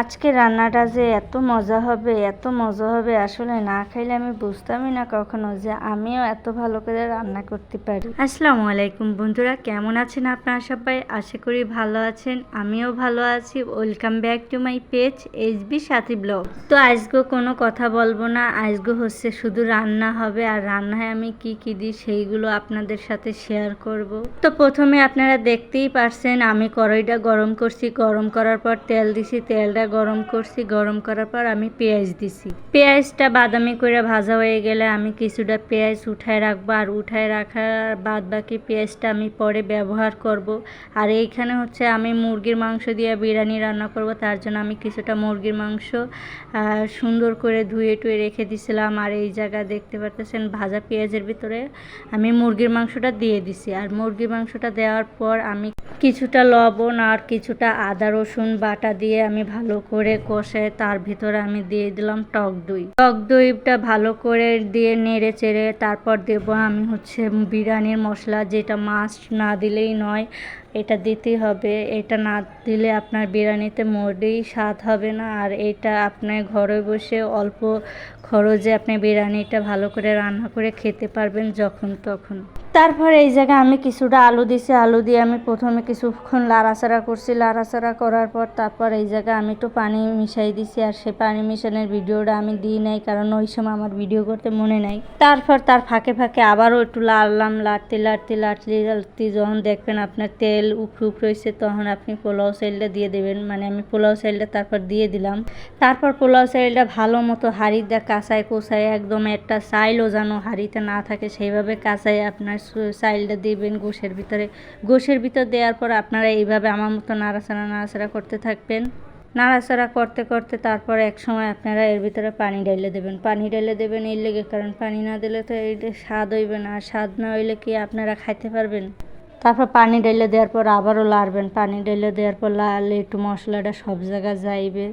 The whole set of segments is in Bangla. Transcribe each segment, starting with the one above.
আজকে রান্নাটা যে এত মজা হবে, এত মজা হবে, আসলে না খাইলে আমি বুঝতামই না কখনো যে আমিও এত ভালো করে রান্না করতে পারি। আসসালামু আলাইকুম বন্ধুরা, কেমন আছেন আপনারা সবাই? আশা করি ভালো আছেন, আমিও ভালো আছি। Welcome back to my page HB Sathi blog তো আজকে কোনো কথা বলব না আজকে হচ্ছে শুধু রান্না হবে, আর রান্নায় আমি কি কি দিই সেইগুলো আপনাদের সাথে শেয়ার করব। তো প্রথমে আপনারা দেখতেই পারছেন, আমি কড়াইটা গরম করছি, গরম করার পর তেল দিছি, তেলটা গরম করছি, গরম করার পর আমি পেঁয়াজ দিছি। পেঁয়াজটা বাদামি করে ভাজা হয়ে গেলে আমি কিছুটা পেঁয়াজ উঠায় রাখব আর উঠায় রাখার বাদ বাকি পেঁয়াজটা আমি পরে ব্যবহার করব। আর এইখানে হচ্ছে আমি মুরগির মাংস দিয়ে বিরিয়ানি রান্না করব, তার জন্য আমি কিছুটা মুরগির মাংস সুন্দর করে ধুয়ে টুয়ে রেখে দিছিলাম। আর এই জায়গা দেখতে পারতেছেন ভাজা পেঁয়াজের ভিতরে আমি মুরগির মাংসটা দিয়ে দিছি। আর মুরগির মাংসটা দেওয়ার পর আমি কিছুটা লবণ আর কিছুটা আদা, রসুন বাটা দিয়ে আমি ভালো করে কষে, তার ভিতরে আমি দিয়ে দিলাম টক দই। টক দইটা ভালো করে দিয়ে নেড়ে চেড়ে তারপর দেবো আমি হচ্ছে বিরিয়ানির মশলা, যেটা মাছ না দিলেই নয়, এটা দিতেই হবে। এটা না দিলে আপনার বিরিয়ানিতে মোটেই স্বাদ হবে না। আর এটা আপনার ঘরে বসে অল্প খরচে আপনি বিরিয়ানিটা ভালো করে রান্না করে খেতে পারবেন যখন তখন। তারপরে এই জায়গায় আমি কিছুটা আলু দিছি, আলু দিয়ে আমি প্রথমে কিছুক্ষণ লাড়াচাড়া করছি। লাড়াচাড়া করার পর তারপর এই জায়গায় আমি একটু পানি মিশাই দিছি আর সে পানি মিশানোর ভিডিওটা আমি দিই নাই, কারণ ওই সময় আমার ভিডিও করতে মনে নাই। তারপর তার ফাঁকে ফাঁকে আবারও একটু লাড়লাম, লাড়তে লাড়তে লাড়তে লাড়তে যখন দেখবেন আপনার তেল উপরে উপরে হয়েছে তখন আপনি পোলাও চাইলটা দিয়ে দেবেন। মানে আমি পোলাও চাইলটা তারপর দিয়ে দিলাম। তারপর পোলাও চাইলটা ভালো মতো হাঁড়িতে কাঁচায়, কোচায় একদম একটা চাইলও যেন হাঁড়িতে না থাকে, সেইভাবে কাঁচায় আপনার সু- চাইলটা দিবেন গোশের ভিতরে। গোশের ভিতর দেওয়ার পর আপনারা এইভাবে আমার মতো নাড়াচাড়া নাড়াচাড়া করতে থাকবেন। নাড়াচাড়া করতে করতে তারপর এক সময় আপনারা এর ভিতরে পানি ঢেলে দেবেন। পানি ঢেলে দেবেন এই লেগে, কারণ পানি না দিলে তো এইটা স্বাদ হইবে না। আর স্বাদ না হইলে কি আপনারা খাইতে পারবেন? তারপর পানি ঢেলে দেওয়ার পর আবারও লাড়বেন। পানি ঢেলে দেওয়ার পর লাল একটু মশলাটা সব জায়গায় যাইবে।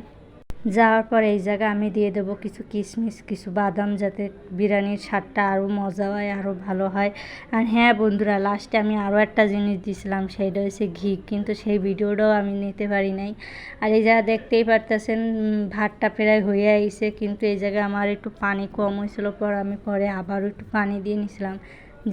যাওয়ার পর এই জায়গায় আমি দিয়ে দেবো কিছু কিশমিশ, কিছু বাদাম যাতে বিরিয়ানির স্বাদটা আরও মজা হয়, আরও ভালো হয়। আর হ্যাঁ বন্ধুরা লাস্টে আমি আরও একটা জিনিস দিয়েছিলাম সেইটা হচ্ছে ঘি, কিন্তু সেই ভিডিওটাও আমি নিতে পারি নাই। আর এই জায়গা দেখতেই পারতেছেন ভাতটা প্রায় হয়ে আইছে, কিন্তু এই জায়গায় আমার একটু পানি কম হয়েছিল, পর আমি পরে আবারও একটু পানি দিয়ে নিয়েছিলাম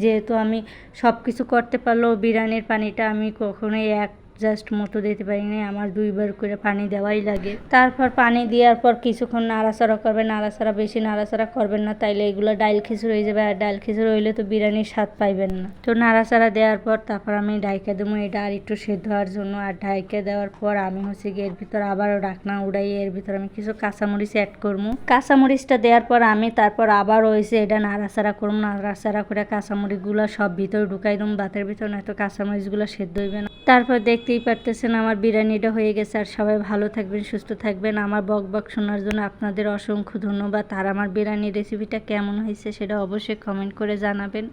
যেহেতু আমি সব কিছু করতে পারলেও বিরিয়ানির পানিটা আমি কখনোই এক জাস্ট মতো দিতে পারি না আমার দুইবার করে পানি দেওয়াই লাগে। তারপর পানি দেওয়ার পর কিছুক্ষণ নাড়াচাড়া করবেন নাড়াচাড়া বেশি নাড়াচাড়া করবেন না, তাইলে এগুলো ডাইল খিচুড়ি হয়ে যাবে, আর ডাইল খিচুড়ি হইলে তো বিরিয়ানির স্বাদ পাইবেন না। তো নাড়াচাড়া দেওয়ার পর তারপর আমি ডাইকা দেবো, এটা আর একটু সেদ্ধ হওয়ার জন্য। আর ডাইকা দেওয়ার পর আমি হচ্ছে গিয়ে এর ভিতর আবারও ডাকনা উড়াই, এর ভিতর আমি কিছু কাঁচামরিচ অ্যাড করব। কাঁচামরিচটা দেওয়ার পর আমি তারপর আবার হয়েছে এটা নাড়াচাড়া করব, নাড়াচাড়া করে কাঁচামরিচগুলো সব ভিতরে ঢুকাই দেবো ভাতের ভিতর নয়তো কাঁচামরিচগুলো সেদ্ধ হইবে না। তারপর দেখতেই পারতেছেন আমার বিরিয়ানিটা হয়ে গেছে আর সবাই ভালো থাকবেন, সুস্থ থাকবেন। আমার বক বক শোনার জন্য আপনাদের অসংখ্য ধন্যবাদ। আর আমার বিরিয়ানি রেসিপিটা কেমন হয়েছে সেটা অবশ্যই কমেন্ট করে জানাবেন।